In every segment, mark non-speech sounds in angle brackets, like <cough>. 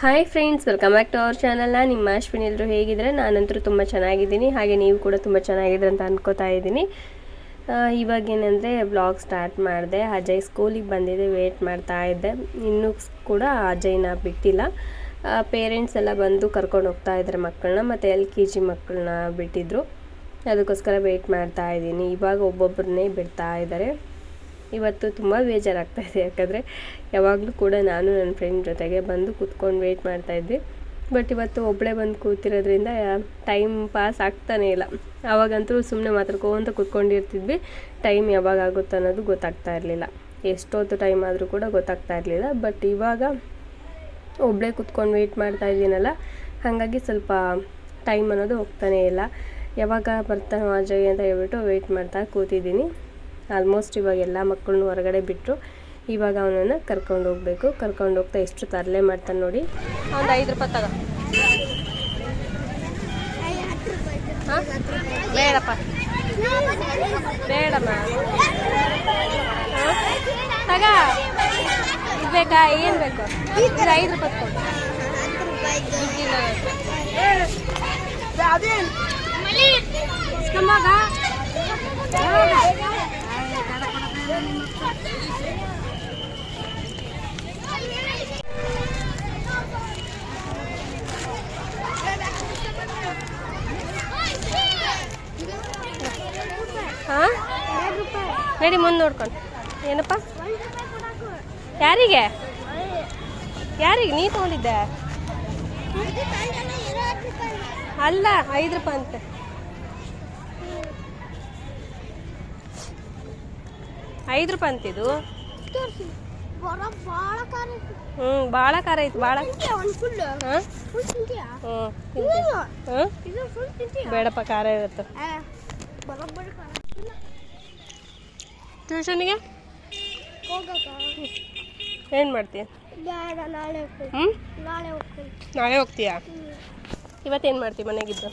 Hi friends welcome back to our channel ನಿಮ್ಮ ಅಶ್ವಿನಿ ಎಲ್ಲರೂ ಹೇಗಿದ್ರೆ ನಾನಂತರೂ ತುಂಬ ಚೆನ್ನಾಗಿದ್ದೀನಿ. ಹಾಗೆ ನೀವು ಕೂಡ ತುಂಬ ಚೆನ್ನಾಗಿದ್ರೆ ಅಂತ ಅನ್ಕೋತಾ ಇದ್ದೀನಿ. ಇವಾಗೇನಂದರೆ ಬ್ಲಾಗ್ ಸ್ಟಾರ್ಟ್ ಮಾಡಿದೆ. ಅಜಯ್ ಸ್ಕೂಲಿಗೆ ಬಂದಿದೆ ವೇಟ್ ಮಾಡ್ತಾ ಇದ್ದೆ. ಇನ್ನೂ ಕೂಡ ಅಜಯ್ನ ಬಿಟ್ಟಿಲ್ಲ. ಪೇರೆಂಟ್ಸ್ ಎಲ್ಲ ಬಂದು ಕರ್ಕೊಂಡು ಹೋಗ್ತಾ ಇದ್ದಾರೆ ಮಕ್ಕಳನ್ನ ಮತ್ತು ಎಲ್ ಕೆ ಜಿ ಮಕ್ಕಳನ್ನ ಬಿಟ್ಟಿದ್ರು. ಅದಕ್ಕೋಸ್ಕರ ವೆಯ್ಟ್ ಮಾಡ್ತಾ ಇದ್ದೀನಿ. ಇವಾಗ ಒಬ್ಬೊಬ್ಬರನ್ನೇ ಬಿಡ್ತಾ ಇದ್ದಾರೆ ಇವತ್ತು ತುಂಬ ಬೇಜಾರಾಗ್ತಾ ಇದೆ. ಯಾಕಂದರೆ ಯಾವಾಗಲೂ ಕೂಡ ನಾನು ನನ್ನ ಫ್ರೆಂಡ್ ಜೊತೆಗೆ ಬಂದು ಕೂತ್ಕೊಂಡು ವೆಯ್ಟ್ ಮಾಡ್ತಾಯಿದ್ವಿ ಬಟ್ ಇವತ್ತು ಒಬ್ಬಳೇ ಬಂದು ಕೂತಿರೋದ್ರಿಂದ ಟೈಮ್ ಪಾಸ್ ಆಗ್ತಾನೇ ಇಲ್ಲ. ಆವಾಗಂತೂ ಸುಮ್ಮನೆ ಮಾತಾಡ್ಕೊಂತ ಕೂತ್ಕೊಂಡಿರ್ತಿದ್ವಿ. ಟೈಮ್ ಯಾವಾಗ ಆಗುತ್ತೆ ಅನ್ನೋದು ಗೊತ್ತಾಗ್ತಾ ಇರಲಿಲ್ಲ. ಎಷ್ಟೊತ್ತು ಟೈಮ್ ಆದರೂ ಕೂಡ ಗೊತ್ತಾಗ್ತಾ ಇರಲಿಲ್ಲ. ಬಟ್ ಇವಾಗ ಒಬ್ಬಳೇ ಕೂತ್ಕೊಂಡು ವೆಯ್ಟ್ ಮಾಡ್ತಾ ಇದ್ದೀನಲ್ಲ, ಹಾಗಾಗಿ ಸ್ವಲ್ಪ ಟೈಮ್ ಅನ್ನೋದು ಹೋಗ್ತಾನೇ ಇಲ್ಲ. ಯಾವಾಗ ಬರ್ತಾನೋ ಅಜಯ್ ಅಂತ ಹೇಳ್ಬಿಟ್ಟು ವೆಯ್ಟ್ ಮಾಡ್ತಾ ಕೂತಿದ್ದೀನಿ. ಆಲ್ಮೋಸ್ಟ್ ಇವಾಗ ಎಲ್ಲ ಮಕ್ಕಳನ್ನೂ ಹೊರಗಡೆ ಬಿಟ್ಟರು ಇವಾಗ ಅವನನ್ನು ಕರ್ಕೊಂಡು ಹೋಗಬೇಕು. ಕರ್ಕೊಂಡು ಹೋಗ್ತಾ ಎಷ್ಟು ತರಲೆ ಮಾಡ್ತಾನೆ ನೋಡಿ. ಒಂದು ಐದು ರೂಪಾಯಿ ತಗೋ. ಬೇಡಪ್ಪ. ಬೇಡಮ್ಮ. ತಗ. ಇದು ಬೇಕಾ? ಏನು ಬೇಕು? ಇದು ಐದು ರೂಪಾಯಿ ಕೊಡು ಅದೇ ಹಾಂ? ನಡಿ ಮುಂದೆ ನೋಡ್ಕೊಂಡು. ಏನಪ್ಪ? ಯಾರಿಗೆ? ಯಾರಿಗೆ? ನೀ ತಗೊಂಡಿದ್ದೆ? ಅಲ್ಲ ಐದು ರೂಪಾಯಿ ಅಂತೆ. ಐದು ರೂಪಾಯಿ ಅಂತಿದು ಹ್ಞೂ ಭಾಳ ಖಾರ ಐತಿ. ಭಾಳ ಹ್ಞೂ ಬೇಡಪ್ಪ ಖಾರ ಇರುತ್ತೆ. ಟ್ಯೂಷನ್ಗೆ? ಏನು ಮಾಡ್ತೀಯ? ಬೇಡ ನಾಳೆ ಹೋಗ್ತೀನಿ ಹ್ಞೂ ನಾಳೆ ಹೋಗ್ತೀನಿ ನಾಳೆ ಹೋಗ್ತೀಯಾ? ಇವತ್ತೇನು ಮಾಡ್ತೀವಿ ಮನೆಗಿದ್ದು?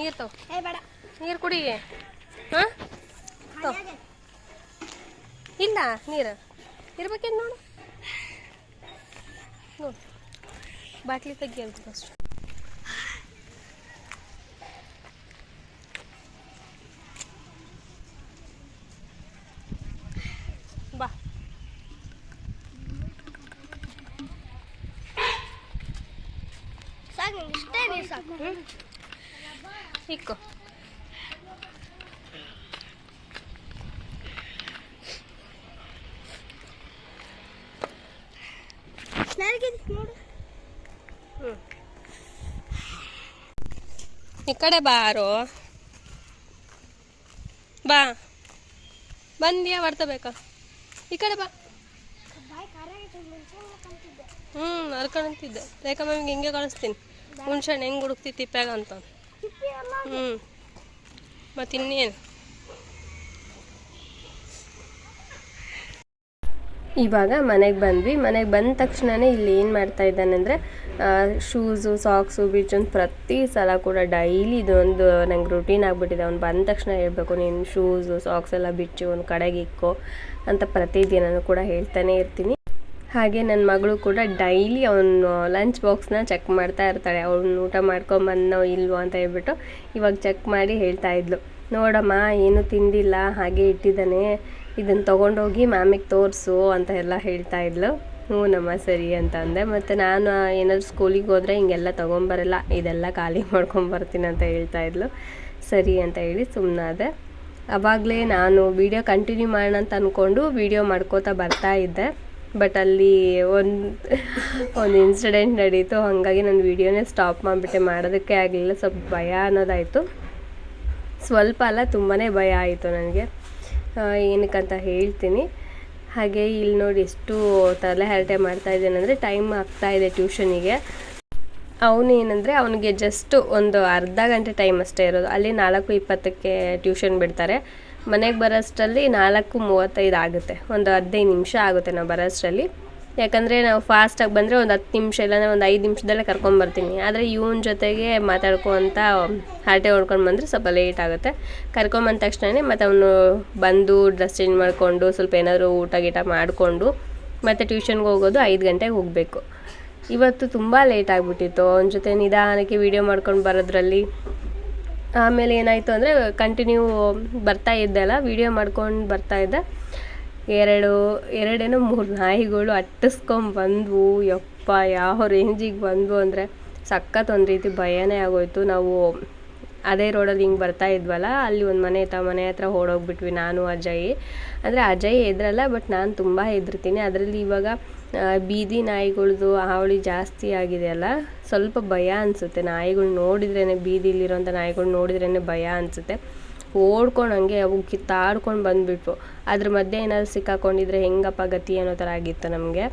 ನೀರು ತಗೋ. ನೀರ್ ಕುಡಿ. ಹಾಂ? ಇಲ್ಲ ನೀರು? ಇರ್ಬೇಕೇನು ನೋಡು. ನೋಡು. ಬಾಟ್ಲಿ ತೆಗಿ ಅಂತ ಫಸ್ಟ್ ಬಾ ಸಾಕು ನಂಗೆ ಇಷ್ಟೇ ನೀರು ಸಾಕು ಹ್ಞೂ ಇಕ್ಕೋ ನನಗೆ ನೋಡು ಹ್ಞೂ ಈ ಕಡೆ ಬಾರು ಬಾ. ಬಂದ್ಯಾ ಬರ್ತಬೇಕಾ ಈ ಕಡೆ ಬಾ. ಹ್ಞೂ ಹರ್ಕೊಂತಿದ್ದೆ ರೇಖಾ ಮ್ಯಾಮಿಗೆ ಹಿಂಗೆ ಕಳಿಸ್ತೀನಿ ಹುಣ್ಸೆಹಣ್ಣು ಹೆಂಗೆ ಹುಡುಕ್ತಿ ತಿಪ್ಪ ಅಂತ. ಹ್ಞೂ ಮತ್ತು ಇವಾಗ ಮನೆಗೆ ಬಂದ್ವಿ. ಮನೆಗೆ ಬಂದ ತಕ್ಷಣವೇ ಇಲ್ಲಿ ಏನು ಮಾಡ್ತಾ ಇದ್ದಾನೆ ಅಂದರೆ ಶೂಸು ಸಾಕ್ಸು ಬೀಚೊಂದು ಪ್ರತಿ ಸಲ ಕೂಡ ಡೈಲಿ ಇದೊಂದು ನಂಗೆ ರುಟೀನ್ ಆಗಿಬಿಟ್ಟಿದೆ. ಅವ್ನು ಬಂದ ತಕ್ಷಣ ಹೇಳಬೇಕು, ನೀನು ಶೂಸು ಸಾಕ್ಸ್ ಎಲ್ಲ ಬಿಚ್ಚು, ಒಂದು ಕಡೆಗೆ ಇಕ್ಕೋ ಅಂತ ಪ್ರತಿದಿನನೂ ಕೂಡ ಹೇಳ್ತಾನೆ ಇರ್ತೀನಿ. ಹಾಗೆ ನನ್ನ ಮಗಳು ಕೂಡ ಡೈಲಿ ಅವನು ಲಂಚ್ ಬಾಕ್ಸ್ನ ಚೆಕ್ ಮಾಡ್ತಾ ಇರ್ತಾಳೆ. ಅವ್ನು ಊಟ ಮಾಡ್ಕೊಂಬಂದೋ ಇಲ್ವೋ ಅಂತ ಹೇಳ್ಬಿಟ್ಟು ಇವಾಗ ಚೆಕ್ ಮಾಡಿ ಹೇಳ್ತಾ ಇದ್ಲು. ನೋಡಮ್ಮ, ಏನು ತಿಂದಿಲ್ಲ, ಹಾಗೆ ಇಟ್ಟಿದ್ದಾನೆ. ಇದನ್ನು ತೊಗೊಂಡೋಗಿ ಮ್ಯಾಮಿಗೆ ತೋರಿಸು ಅಂತ ಎಲ್ಲ ಹೇಳ್ತಾ ಇದ್ಲು. ಹ್ಞೂ ನಮ್ಮ ಸರಿ ಅಂತ ಅಂದೆ. ಮತ್ತು ನಾನು ಏನಾದ್ರು ಸ್ಕೂಲಿಗೆ ಹೋದರೆ ಹಿಂಗೆಲ್ಲ ತೊಗೊಂಬರಲ್ಲ, ಇದೆಲ್ಲ ಖಾಲಿ <laughs> ಮಾಡ್ಕೊಂಬರ್ತೀನಿ ಅಂತ ಹೇಳ್ತಾ ಇದ್ಲು. ಸರಿ ಅಂತ ಹೇಳಿ ಸುಮ್ಮನಾದೆ ಅವಾಗಲೇ ನಾನು ವಿಡಿಯೋ ಕಂಟಿನ್ಯೂ ಮಾಡೋಣ ಅಂತ ಅಂದ್ಕೊಂಡು ವಿಡಿಯೋ ಮಾಡ್ಕೋತಾ ಬರ್ತಾ ಇದ್ದೆ. ಬಟ್ ಅಲ್ಲಿ ಒಂದು ಒಂದು ಇನ್ಸಿಡೆಂಟ್ ನಡೀತು. ಹಾಗಾಗಿ ನಾನು ವಿಡಿಯೋನೇ ಸ್ಟಾಪ್ ಮಾಡಿಬಿಟ್ಟೆ. ಮಾಡೋದಕ್ಕೆ ಆಗಲಿಲ್ಲ. ಸ್ವಲ್ಪ ಭಯ ಅನ್ನೋದಾಯಿತು. ಸ್ವಲ್ಪ ಅಲ್ಲ ತುಂಬಾ ಭಯ ಆಯಿತು ನನಗೆ. ಏನಕ್ಕಂತ ಹೇಳ್ತೀನಿ. ಹಾಗೆ ಇಲ್ಲಿ ನೋಡಿ ಎಷ್ಟು ತಲೆ ಹರಟೆ ಮಾಡ್ತಾ ಇದ್ದೇನೆಂದರೆ ಟೈಮ್ ಆಗ್ತಾ ಇದೆ ಟ್ಯೂಷನಿಗೆ ಅವನು ಏನಂದರೆ ಅವನಿಗೆ ಜಸ್ಟ್ ಒಂದು ಅರ್ಧ ಗಂಟೆ ಟೈಮ್ ಅಷ್ಟೇ ಇರೋದು. ಅಲ್ಲಿ ನಾಲ್ಕು ಇಪ್ಪತ್ತಕ್ಕೆ ಟ್ಯೂಷನ್ ಬಿಡ್ತಾರೆ. ಮನೆಗೆ ಬರೋಷ್ಟರಲ್ಲಿ ನಾಲ್ಕು ಮೂವತ್ತೈದು ಆಗುತ್ತೆ. ಒಂದು ಹದಿನೈದು ನಿಮಿಷ ಆಗುತ್ತೆ ನಾವು ಬರೋಷ್ಟರಲ್ಲಿ. ಯಾಕಂದರೆ ನಾವು ಫಾಸ್ಟಾಗಿ ಬಂದರೆ ಒಂದು ಹತ್ತು ನಿಮಿಷ ಇಲ್ಲಾಂದರೆ ಒಂದು ಐದು ನಿಮಿಷದಲ್ಲೇ ಕರ್ಕೊಂಬರ್ತೀನಿ ಆದರೆ ಇವನ ಜೊತೆಗೆ ಮಾತಾಡ್ಕೊತ ಹರಟೆ ಹೊಡ್ಕೊಂಡು ಬಂದರೆ ಸ್ವಲ್ಪ ಲೇಟ್ ಆಗುತ್ತೆ. ಕರ್ಕೊಂಬಂದ ತಕ್ಷಣವೇ ಮತ್ತು ಅವನು ಬಂದು ಡ್ರೆಸ್ ಚೇಂಜ್ ಮಾಡಿಕೊಂಡು ಸ್ವಲ್ಪ ಏನಾದರೂ ಊಟ ಗೀಟ ಮಾಡಿಕೊಂಡು ಮತ್ತು ಟ್ಯೂಷನ್ಗೆ ಹೋಗೋದು ಐದು ಗಂಟೆಗೆ ಹೋಗಬೇಕು. ಇವತ್ತು ತುಂಬ ಲೇಟ್ ಆಗಿಬಿಟ್ಟಿತ್ತು. ಅವನ ಜೊತೆ ನಿಧಾನಕ್ಕೆ ವೀಡಿಯೋ ಮಾಡ್ಕೊಂಡು ಬರೋದ್ರಲ್ಲಿ ಆಮೇಲೆ ಏನಾಯಿತು ಅಂದರೆ ಕಂಟಿನ್ಯೂ ಬರ್ತಾ ಇದ್ದಲ್ಲ ವೀಡಿಯೋ ಮಾಡ್ಕೊಂಡು ಬರ್ತಾ ಇದ್ದೆ. ಎರಡು, ಎರಡೇನೋ ಮೂರು ನಾಯಿಗಳು ಅಟ್ಟಿಸ್ಕೊಂಬಂದ್ವು ಯಪ್ಪ, ಯಾವ ರೇಂಜಿಗೆ ಬಂದವು ಅಂದರೆ ಸಖತ್ ಒಂದು ರೀತಿ ಭಯನೇ ಆಗೋಯ್ತು. ನಾವು ಅದೇ ರೋಡಲ್ಲಿ ಹಿಂಗೆ ಬರ್ತಾ ಇದ್ವಲ್ಲ, ಅಲ್ಲಿ ಒಂದು ಮನೆ ಇತ್ತು ಮನೆ ಹತ್ರ ಓಡೋಗ್ಬಿಟ್ವಿ ನಾನು, ಅಜಯ್. ಅಂದರೆ ಅಜಯ್ ಎದ್ರಲ್ಲ ಬಟ್ ನಾನು ತುಂಬ ಹೆದರ್ತೀನಿ. ಅದರಲ್ಲಿ ಇವಾಗ ಬೀದಿ ನಾಯಿಗಳದು ಹಾವಳಿ ಜಾಸ್ತಿ ಆಗಿದೆ ಅಲ್ಲ. ಸ್ವಲ್ಪ ಭಯ ಅನಿಸುತ್ತೆ. ನಾಯಿಗಳು ನೋಡಿದ್ರೇ ಬೀದಿಲಿರೋಂಥ ನಾಯಿಗಳು ನೋಡಿದ್ರೇ ಭಯ ಅನಿಸುತ್ತೆ. ಓಡ್ಕೊಂಡು ಹಂಗೆ ಅವು ಕಿತ್ತಾಡ್ಕೊಂಡು ಬಂದುಬಿಟ್ವು. ಅದ್ರ ಮಧ್ಯೆ ಏನಾದ್ರು ಸಿಕ್ಕಾಕೊಂಡಿದ್ರೆ ಹೆಂಗಪ್ಪ ಗತಿ ಅನ್ನೋ ಥರ ಆಗಿತ್ತು ನಮಗೆ.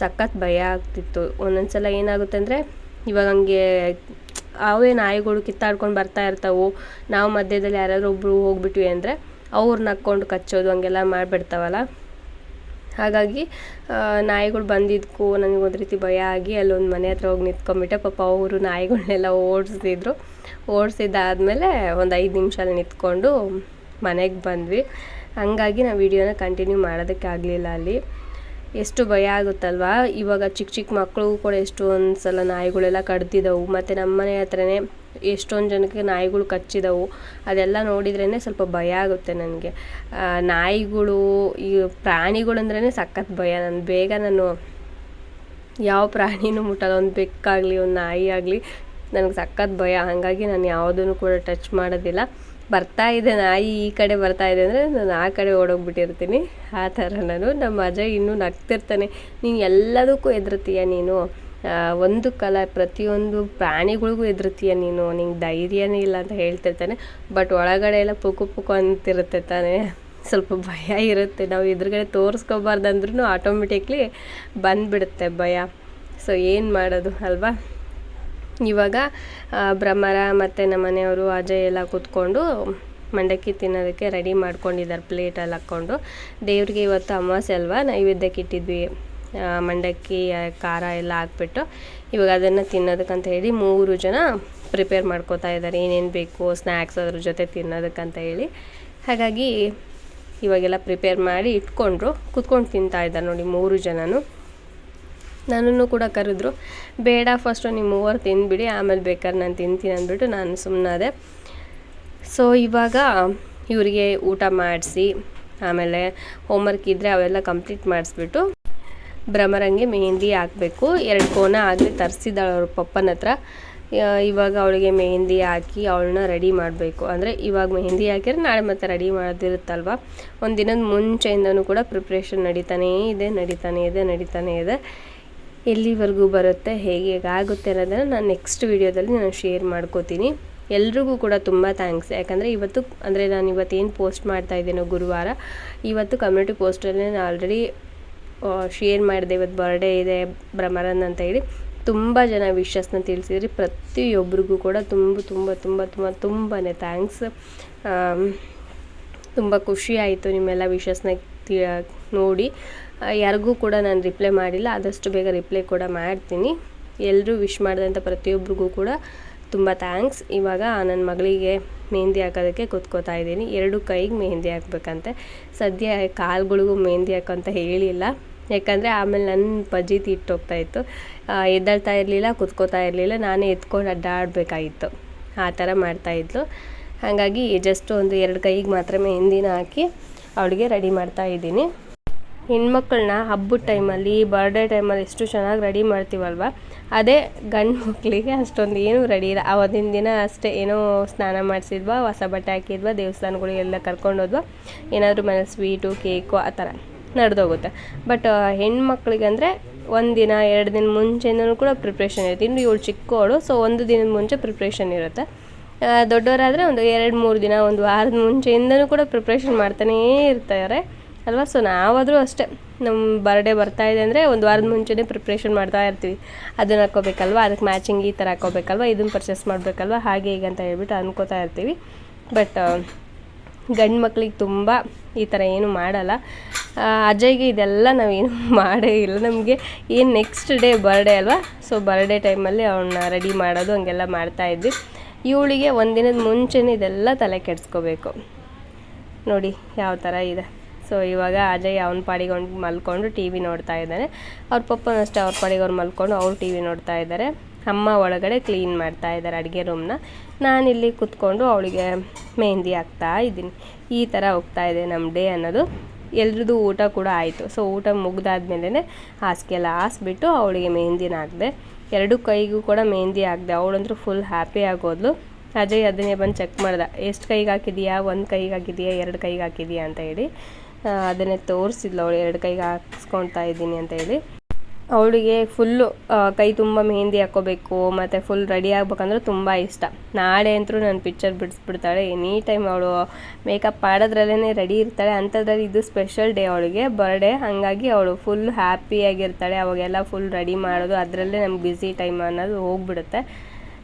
ಸಖತ್ ಭಯ ಆಗ್ತಿತ್ತು. ಒಂದೊಂದು ಸಲ ಏನಾಗುತ್ತೆ ಅಂದರೆ ಇವಾಗ ಹಂಗೆ ಅವೇ ನಾಯಿಗಳು ಕಿತ್ತಾಡ್ಕೊಂಡು ಬರ್ತಾ ಇರ್ತಾವೆ. ನಾವು ಮಧ್ಯದಲ್ಲಿ ಯಾರಾದರೂ ಒಬ್ಬರು ಹೋಗ್ಬಿಟ್ವಿ ಅಂದರೆ ಅವ್ರು ನಕ್ಕೊಂಡು ಕಚ್ಚೋದು ಹಂಗೆಲ್ಲ ಮಾಡಿಬಿಡ್ತಾವಲ್ಲ. ಹಾಗಾಗಿ ನಾಯಿಗಳು ನಾಯಿಗಳು ನನಗೆ ನನಗೊಂದು ರೀತಿ ಭಯ ಆಗಿ ಅಲ್ಲೊಂದು ಮನೆ ಹತ್ರ ಹೋಗಿ ನಿಂತ್ಕೊಂಡ್ಬಿಟ್ಟೆ. ಪಾಪ ಅವರು ನಾಯಿಗಳನ್ನೆಲ್ಲ ಓಡಿಸಿದ್ರು ಓಡಿಸಿದ್ದಾದಮೇಲೆ ಒಂದು ಐದು ನಿಮಿಷ ಅಲ್ಲಿ ನಿಂತ್ಕೊಂಡು ಮನೆಗೆ ಬಂದ್ವಿ. ಹಂಗಾಗಿ ನಾವು ವಿಡಿಯೋನ ಕಂಟಿನ್ಯೂ ಮಾಡೋದಕ್ಕೆ ಆಗಲಿಲ್ಲ ಅಲ್ಲಿ. ಎಷ್ಟು ಭಯ ಆಗುತ್ತಲ್ವಾ? ಇವಾಗ ಚಿಕ್ಕ ಚಿಕ್ಕ ಮಕ್ಕಳಿಗೂ ಕೂಡ ಎಷ್ಟೊಂದು ಸಲ ನಾಯಿಗಳೆಲ್ಲ ಕಡ್ದಿದ್ದವು ಮತ್ತು ನಮ್ಮ ಮನೆ ಹತ್ರನೇ ಎಷ್ಟೊಂದು ಜನಕ್ಕೆ ನಾಯಿಗಳು ಕಚ್ಚಿದವು. ಅದೆಲ್ಲ ನೋಡಿದ್ರೇ ಸ್ವಲ್ಪ ಭಯ ಆಗುತ್ತೆ ನನಗೆ. ನಾಯಿಗಳು, ಈ ಪ್ರಾಣಿಗಳಂದ್ರೇ ಸಖತ್ ಭಯ. ನಾನು ಬೇಗ ನಾನು ಯಾವ ಪ್ರಾಣಿನೂ ಮುಟ್ಟಲ್ಲ. ಒಂದು ಬೆಕ್ಕಾಗಲಿ, ಒಂದು ನಾಯಿ ಆಗಲಿ ನನಗೆ ಸಖತ್ ಭಯ. ಹಾಗಾಗಿ ನಾನು ಯಾವುದನ್ನು ಕೂಡ ಟಚ್ ಮಾಡೋದಿಲ್ಲ. ಬರ್ತಾ ಇದೆ ನಾಯಿ, ಈ ಕಡೆ ಬರ್ತಾ ಇದೆ ಅಂದರೆ ನಾನು ಆ ಕಡೆ ಓಡೋಗ್ಬಿಟ್ಟಿರ್ತೀನಿ. ಆ ಥರ ನಾನು. ನಮ್ಮ ಅಜಯ್ ಇನ್ನೂ ನಗ್ತಿರ್ತಾನೆ. ನೀನು ಎಲ್ಲದಕ್ಕೂ ಹೆದರ್ತೀಯ ನೀನು? ಒಂದು ಕಲ ಪ್ರತಿಯೊಂದು ಪ್ರಾಣಿಗಳಿಗೂ ಹೆದರ್ತೀಯ ನೀನು? ನಿಂಗೆ ಧೈರ್ಯನೇ ಇಲ್ಲ ಅಂತ ಹೇಳ್ತಿರ್ತಾನೆ. ಬಟ್ ಒಳಗಡೆ ಎಲ್ಲ ಪುಕು ಪುಕು ಅಂತಿರುತ್ತೆ ತಾನೇ. ಸ್ವಲ್ಪ ಭಯ ಇರುತ್ತೆ. ನಾವು ಎದುರುಗಡೆ ತೋರಿಸ್ಕೊಬಾರ್ದಂದ್ರೂ ಆಟೋಮೆಟಿಕ್ಲಿ ಬಂದುಬಿಡುತ್ತೆ ಭಯ. ಸೊ ಏನು ಮಾಡೋದು, ಅಲ್ವಾ? ಇವಾಗ ಬ್ರಹ್ಮರ ಭ್ರಮರ ಮತ್ತು ನಮ್ಮ ಮನೆಯವರು ಅಜಯ್ ಎಲ್ಲ ಕೂತ್ಕೊಂಡು ಮಂಡಕ್ಕಿ ತಿನ್ನೋದಕ್ಕೆ ರೆಡಿ ಮಾಡ್ಕೊಂಡಿದ್ದಾರೆ ಪ್ಲೇಟಲ್ಲಿ ಹಾಕ್ಕೊಂಡು. ದೇವ್ರಿಗೆ ಇವತ್ತು ಅಮಾವಾಸ್ಯೆ ಅಲ್ವಾ? ನೈವೇದ್ಯಕ್ಕೆ ಇಟ್ಟಿದ್ವಿ. ಮಂಡಕ್ಕಿ ಖಾರ ಎಲ್ಲ ಹಾಕ್ಬಿಟ್ಟು ಇವಾಗ ಅದನ್ನು ತಿನ್ನೋದಕ್ಕಂತ ಹೇಳಿ ಮೂರು ಜನ ಪ್ರಿಪೇರ್ ಮಾಡ್ಕೋತಾ ಇದ್ದಾರೆ. ಏನೇನು ಬೇಕು ಸ್ನ್ಯಾಕ್ಸ್ ಅದ್ರ ಜೊತೆ ತಿನ್ನೋದಕ್ಕಂತ ಹೇಳಿ. ಹಾಗಾಗಿ ಇವಾಗೆಲ್ಲ ಪ್ರಿಪೇರ್ ಮಾಡಿ ಇಟ್ಕೊಂಡ್ರು, ಕುತ್ಕೊಂಡು ತಿಂತಾ ಇದ್ದಾರೆ ನೋಡಿ ಮೂರು ಜನನು. ನನ್ನನ್ನು ಕೂಡ ಕರೆದ್ರು. ಬೇಡ ಫಸ್ಟು ನೀವು ಮೂವರು ತಿಂದುಬಿಡಿ, ಆಮೇಲೆ ಬೇಕಾದ್ರೆ ನಾನು ತಿಂತೀನಿ ಅಂದ್ಬಿಟ್ಟು ನಾನು ಸುಮ್ಮನಾದೆ ಸೊ ಇವಾಗ ಇವರಿಗೆ ಊಟ ಮಾಡಿಸಿ, ಆಮೇಲೆ ಹೋಮ್ವರ್ಕ್ ಇದ್ದರೆ ಅವೆಲ್ಲ ಕಂಪ್ಲೀಟ್ ಮಾಡಿಸ್ಬಿಟ್ಟು ಭ್ರಮರಂಗೆ ಮೆಹಂದಿ ಹಾಕಬೇಕು. ಎರಡು ಕೋನ ಆಗಲಿ ತರಿಸಿದ್ದಾಳೆ ಅವ್ರ ಪಪ್ಪನ ಹತ್ರ. ಇವಾಗ ಅವಳಿಗೆ ಮೆಹಂದಿ ಹಾಕಿ ಅವಳನ್ನ ರೆಡಿ ಮಾಡಬೇಕು. ಅಂದರೆ ಇವಾಗ ಮೆಹಂದಿ ಹಾಕಿದ್ರೆ ನಾಳೆ ಮತ್ತೆ ರೆಡಿ ಮಾಡೋದಿರುತ್ತಲ್ವ? ಒಂದು ದಿನದ ಮುಂಚೆಯಿಂದನೂ ಕೂಡ ಪ್ರಿಪ್ರೇಷನ್ ನಡೀತಾನೇ ಇದೆ ನಡೀತಾನೇ ಇದೆ ನಡೀತಾನೇ ಇದೆ. ಎಲ್ಲಿವರೆಗೂ ಬರುತ್ತೆ, ಹೇಗೆ ಹೇಗಾಗುತ್ತೆ ಅನ್ನೋದನ್ನು ನಾನು ನೆಕ್ಸ್ಟ್ ವೀಡಿಯೋದಲ್ಲಿ ನಾನು ಶೇರ್ ಮಾಡ್ಕೋತೀನಿ. ಎಲ್ರಿಗೂ ಕೂಡ ತುಂಬ ಥ್ಯಾಂಕ್ಸ್ ಯಾಕಂದರೆ ಇವತ್ತು, ಅಂದರೆ ನಾನು ಇವತ್ತೇನು ಪೋಸ್ಟ್ ಮಾಡ್ತಾ ಇದ್ದೀನೋ ಗುರುವಾರ, ಇವತ್ತು ಕಮ್ಯುನಿಟಿ ಪೋಸ್ಟಲ್ಲಿ ನಾನು ಆಲ್ರೆಡಿ ಶೇರ್ ಮಾಡಿದೆ. ಇವತ್ತು ಬರ್ಡೇ ಇದೆ ಭ್ರಮರನ್ ಅಂತ ಹೇಳಿ. ತುಂಬ ಜನ ವಿಶಸ್ನ ತಿಳಿಸಿದ್ರಿ. ಪ್ರತಿಯೊಬ್ಬರಿಗೂ ಕೂಡ ತುಂಬ ತುಂಬ ತುಂಬ ತುಂಬ ತುಂಬಾ ಥ್ಯಾಂಕ್ಸ್ ತುಂಬ ಖುಷಿ ಆಯಿತು ನಿಮ್ಮೆಲ್ಲ ವಿಶಸ್ನ ನೋಡಿ. ಯಾರಿಗೂ ಕೂಡ ನಾನು ರಿಪ್ಲೈ ಮಾಡಿಲ್ಲ, ಆದಷ್ಟು ಬೇಗ ರಿಪ್ಲೈ ಕೂಡ ಮಾಡ್ತೀನಿ. ಎಲ್ಲರೂ ವಿಶ್ ಮಾಡಿದಂಥ ಪ್ರತಿಯೊಬ್ಬರಿಗೂ ಕೂಡ ತುಂಬ ಥ್ಯಾಂಕ್ಸ್ ಇವಾಗ ನನ್ನ ಮಗಳಿಗೆ ಮೆಹಂದಿ ಹಾಕೋದಕ್ಕೆ ಕೂತ್ಕೋತಾ ಇದ್ದೀನಿ. ಎರಡು ಕೈಗೆ ಮೆಹಂದಿ ಹಾಕ್ಬೇಕಂತೆ. ಸದ್ಯ ಕಾಲುಗಳಿಗೂ ಮೆಹಂದಿ ಹಾಕೋಂತ ಹೇಳಿಲ್ಲ. ಯಾಕಂದರೆ ಆಮೇಲೆ ನನ್ನ ಪಜೀತಿ ಇಟ್ಟೋಗ್ತಾ ಇತ್ತು. ಎದ್ದಾಳ್ತಾ ಇರಲಿಲ್ಲ, ಕೂತ್ಕೋತಾ ಇರಲಿಲ್ಲ. ನಾನೇ ಎತ್ಕೊಂಡು ಅಡ್ಡಾಡಬೇಕಾಗಿತ್ತು. ಆ ಥರ ಮಾಡ್ತಾಯಿದ್ಲು ಹಾಗಾಗಿ ಜಸ್ಟ್ ಒಂದು ಎರಡು ಕೈಗೆ ಮಾತ್ರ ಮೆಹಂದಿನ ಹಾಕಿ, ಅವಳಿಗೆ ರೆಡಿ ಮಾಡ್ತಾ ಇದ್ದೀನಿ. ಹೆಣ್ಮಕ್ಳನ್ನ ಹಬ್ಬದ ಟೈಮಲ್ಲಿ ಬರ್ಡೇ ಟೈಮಲ್ಲಿ ಎಷ್ಟು ಚೆನ್ನಾಗಿ ರೆಡಿ ಮಾಡ್ತೀವಲ್ವ? ಅದೇ ಗಂಡು ಮಕ್ಕಳಿಗೆ ಅಷ್ಟೊಂದು ಏನೂ ರೆಡಿ ಇಲ್ಲ. ಆವತ್ತಿನ ದಿನ ಅಷ್ಟೇ ಏನೋ ಸ್ನಾನ ಮಾಡಿಸಿದ್ವಾ, ಹೊಸ ಬಟ್ಟೆ ಹಾಕಿದ್ವಾ ದೇವಸ್ಥಾನಗಳಿಗೆಲ್ಲ ಕರ್ಕೊಂಡೋದ್ವಾ ಏನಾದರೂ ಮನೇಲಿ ಸ್ವೀಟು ಕೇಕು ಆ ಥರ ನಡೆದೋಗುತ್ತೆ. ಬಟ್ ಹೆಣ್ಮಕ್ಳಿಗಂದರೆ ಒಂದು ದಿನ, ಎರಡು ದಿನ ಮುಂಚೆನೂ ಕೂಡ ಪ್ರಿಪ್ರೇಷನ್ ಇರುತ್ತೆ. ಇನ್ನು ಇವಳು ಚಿಕ್ಕವಳು ಸೊ ಒಂದು ದಿನದ ಮುಂಚೆ ಪ್ರಿಪ್ರೇಷನ್ ಇರುತ್ತೆ. ದೊಡ್ಡವರಾದರೆ ಒಂದು ಎರಡು ಮೂರು ದಿನ, ಒಂದು ವಾರದ ಮುಂಚೆಯಿಂದನೂ ಕೂಡ ಪ್ರಿಪ್ರೇಷನ್ ಮಾಡ್ತಾನೇ ಇರ್ತಾರೆ. ಅಲ್ವಾ? ಸೊ ನಾವಾದರೂ ಅಷ್ಟೇ. ನಮ್ಮ ಬರ್ಡೇ ಬರ್ತಾ ಇದೆ ಅಂದರೆ ಒಂದು ವಾರದ ಮುಂಚೆನೇ ಪ್ರಿಪ್ರೇಷನ್ ಮಾಡ್ತಾ ಇರ್ತೀವಿ. ಅದನ್ನು ಹಾಕ್ಕೋಬೇಕಲ್ವ? ಅದಕ್ಕೆ ಮ್ಯಾಚಿಂಗ್ ಈ ಥರ ಹಾಕ್ಕೋಬೇಕಲ್ವ? ಇದನ್ನು ಪರ್ಚೇಸ್ ಮಾಡಬೇಕಲ್ವ? ಹಾಗೆ ಈಗ ಅಂತ ಹೇಳ್ಬಿಟ್ಟು ಅನ್ಕೋತಾ ಇರ್ತೀವಿ. ಬಟ್ ಗಂಡು ಮಕ್ಳಿಗೆ ತುಂಬ ಈ ಥರ ಏನು ಮಾಡಲ್ಲ. ಅಜಯ್ಗೆ ಇದೆಲ್ಲ ನಾವೇನು <laughs> ಮಾಡೇ ಇಲ್ಲ. ನಮಗೆ ಏನು ನೆಕ್ಸ್ಟ್ ಡೇ ಬರ್ಡೇ ಅಲ್ವಾ? ಸೊ ಬರ್ಡೇ ಟೈಮಲ್ಲಿ ಅವನ್ನ ರೆಡಿ ಮಾಡೋದು, ಹಂಗೆಲ್ಲ ಮಾಡ್ತಾಯಿದ್ವಿ ಇವಳಿಗೆ ಒಂದಿನದ ಮುಂಚೆನೇ ಇದೆಲ್ಲ ತಲೆ ಕೆಡಿಸ್ಕೋಬೇಕು. ನೋಡಿ, ಯಾವ ಥರ ಇದೆ. ಸೊ ಇವಾಗ ಅಜಯ್ ಅವನ ಪಾಡಿಗೆ ಅವ್ನು ಮಲ್ಕೊಂಡು ಟಿ ವಿ ನೋಡ್ತಾ ಇದ್ದಾನೆ ಅವ್ರ ಪಪ್ಪನ ಅಷ್ಟೇ, ಅವ್ರ ಪಾಡಿಗೆ ಅವ್ರು ಮಲ್ಕೊಂಡು ಅವ್ರು ಟಿ ವಿ ನೋಡ್ತಾ ಇದ್ದಾರೆ ಅಮ್ಮ ಒಳಗಡೆ ಕ್ಲೀನ್ ಮಾಡ್ತಾ ಇದ್ದಾರೆ ಅಡುಗೆ ರೂಮ್ನ ನಾನಿಲ್ಲಿ ಕುತ್ಕೊಂಡು ಅವಳಿಗೆ ಮೆಹಂದಿ ಹಾಕ್ತಾ ಇದ್ದೀನಿ. ಈ ಥರ ಹೋಗ್ತಾ ಇದೆ ನಮ್ಮ ಡೇ ಅನ್ನೋದು. ಎಲ್ರದ್ದು ಊಟ ಕೂಡ ಆಯಿತು. ಸೊ ಊಟ ಮುಗ್ದಾದ್ಮೇಲೆ ಹಾಸಿಗೆಲ್ಲ ಹಾಸ್ಬಿಟ್ಟು ಅವಳಿಗೆ ಮೆಹಂದಿನ ಹಾಕಿದೆ. ಎರಡು ಕೈಗೂ ಕೂಡ ಮೆಹಂದಿ ಹಾಕಿದೆ. ಅವಳಂತೂ ಫುಲ್ ಹ್ಯಾಪಿ ಆಗೋದ್ಲು. ಅಜಯ್ ಅದನ್ನೇ ಬಂದು ಚೆಕ್ ಮಾಡ್ದೆ. ಎಷ್ಟು ಕೈಗೆ ಹಾಕಿದೀಯಾ? ಒಂದು ಕೈಗೆ ಹಾಕಿದೀಯಾ? ಎರಡು ಕೈಗೆ ಹಾಕಿದೀಯಾ? ಅಂತ ಹೇಳಿ. ಅದನ್ನೇ ತೋರಿಸಿದ್ಲು ಅವಳು, ಎರಡು ಕೈಗೆ ಹಾಕ್ಸ್ಕೊಳ್ತಾ ಇದ್ದೀನಿ ಅಂತ ಹೇಳಿ. ಅವಳಿಗೆ ಫುಲ್ಲು ಕೈ ತುಂಬ ಮೆಹಂದಿ ಹಾಕೋಬೇಕು ಮತ್ತು ಫುಲ್ ರೆಡಿ ಆಗ್ಬೇಕಂದ್ರೆ ತುಂಬ ಇಷ್ಟ. ನಾಳೆ ಅಂತೂ ನಾನು ಪಿಕ್ಚರ್ ಬಿಡಿಸ್ಬಿಡ್ತಾಳೆ. ಎನಿ ಟೈಮ್ ಅವಳು ಮೇಕಪ್ ಮಾಡೋದ್ರಲ್ಲೇ ರೆಡಿ ಇರ್ತಾಳೆ. ಅಂಥದ್ರಲ್ಲಿ ಇದು ಸ್ಪೆಷಲ್ ಡೇ ಅವಳಿಗೆ. ಬರ್ಡೇ ಹಾಗಾಗಿ ಅವಳು ಫುಲ್ ಹ್ಯಾಪಿಯಾಗಿರ್ತಾಳೆ ಅವಾಗೆಲ್ಲ ಫುಲ್ ರೆಡಿ ಮಾಡೋದು, ಅದರಲ್ಲೇ ನಮ್ಗೆ ಬ್ಯುಸಿ ಟೈಮ್ ಅನ್ನೋದು ಹೋಗ್ಬಿಡುತ್ತೆ.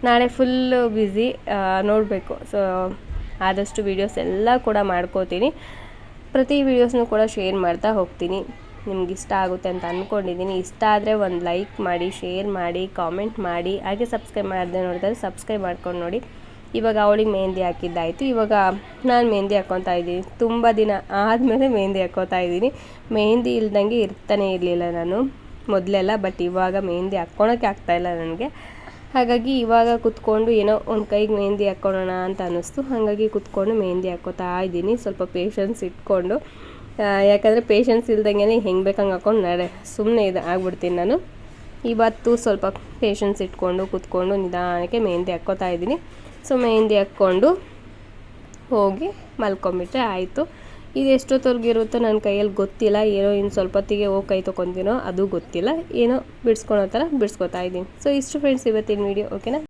ನಾಳೆ ಫುಲ್ಲು ಬ್ಯುಸಿ ನೋಡಬೇಕು. ಸೊ ಆದಷ್ಟು ವೀಡಿಯೋಸ್ ಎಲ್ಲ ಕೂಡ ಮಾಡ್ಕೋತೀನಿ. ಪ್ರತಿ ವೀಡಿಯೋಸ್ನೂ ಕೂಡ ಶೇರ್ ಮಾಡ್ತಾ ಹೋಗ್ತೀನಿ. ನಿಮ್ಗೆ ಇಷ್ಟ ಆಗುತ್ತೆ ಅಂತ ಅಂದ್ಕೊಂಡಿದ್ದೀನಿ ಇಷ್ಟ ಆದರೆ ಒಂದು ಲೈಕ್ ಮಾಡಿ ಶೇರ್ ಮಾಡಿ ಕಾಮೆಂಟ್ ಮಾಡಿ. ಹಾಗೆ ಸಬ್ಸ್ಕ್ರೈಬ್ ಮಾಡಿದೆ ನೋಡಿದ್ರೆ ಸಬ್ಸ್ಕ್ರೈಬ್ ಮಾಡ್ಕೊಂಡು ನೋಡಿ. ಇವಾಗ ಅವಳಿಗೆ ಮೆಹಂದಿ ಹಾಕಿದ್ದಾಯಿತು. ಇವಾಗ ನಾನು ಮೆಹಂದಿ ಹಾಕ್ಕೊತಾ ಇದ್ದೀನಿ. ತುಂಬ ದಿನ ಆದಮೇಲೆ ಮೆಹಂದಿ ಹಾಕ್ಕೋತಾ ಇದ್ದೀನಿ. ಮೆಹಂದಿ ಇಲ್ದಂಗೆ ಇರ್ತಾನೆ ಇರಲಿಲ್ಲ ನಾನು ಮೊದಲೆಲ್ಲ ಬಟ್ ಇವಾಗ ಮೆಹಂದಿ ಹಾಕ್ಕೊಳಕ್ಕೆ ಆಗ್ತಾಯಿಲ್ಲ ನನಗೆ. ಹಾಗಾಗಿ ಇವಾಗ ಕುತ್ಕೊಂಡು ಏನೋ ಒಂದು ಕೈಗೆ ಮೆಹಂದಿ ಹಾಕ್ಕೊಳ್ಳೋಣ ಅಂತ ಅನ್ನಿಸ್ತು. ಹಾಗಾಗಿ ಕುತ್ಕೊಂಡು ಮೆಹಂದಿ ಹಾಕ್ಕೋತಾ ಇದ್ದೀನಿ. ಸ್ವಲ್ಪ ಪೇಷನ್ಸ್ ಇಟ್ಕೊಂಡು. ಯಾಕಂದರೆ ಪೇಷನ್ಸ್ ಇಲ್ದಂಗೆ ಹೆಂಗೆ ಬೇಕಂಗೆ ಹಾಕ್ಕೊಂಡು ನಡೆ. ಸುಮ್ಮನೆ ಇದು ಆಗ್ಬಿಡ್ತೀನಿ ನಾನು. ಇವತ್ತು ಸ್ವಲ್ಪ ಪೇಷನ್ಸ್ ಇಟ್ಕೊಂಡು ಕುತ್ಕೊಂಡು ನಿಧಾನಕ್ಕೆ ಮೆಹಂದಿ ಹಾಕ್ಕೋತಾ ಇದ್ದೀನಿ. ಸೊ ಮೆಹಂದಿ ಹಾಕ್ಕೊಂಡು ಹೋಗಿ ಮಲ್ಕೊಂಬಿಟ್ರೆ ಆಯಿತು. ಇದು ಎಷ್ಟೊತ್ತವರೆಗೆ ಇರುತ್ತೋ ನನ್ನ ಕೈಯಲ್ಲಿ ಗೊತ್ತಿಲ್ಲ. ಏನೋ ಇನ್ನು ಸ್ವಲ್ಪ ಹೊತ್ತಿಗೆ ಹೋಗಿ ಕೈ ತೊಗೊತೀನೋ ಅದು ಗೊತ್ತಿಲ್ಲ. ಏನೋ ಬಿಡಿಸ್ಕೊಳೋ ಥರ ಬಿಡಿಸ್ಕೊತಾ ಇದ್ದೀನಿ. ಸೊ ಇಷ್ಟು ಫ್ರೆಂಡ್ಸ್ ಇವತ್ತಿನ ವೀಡಿಯೋ ಓಕೆನಾ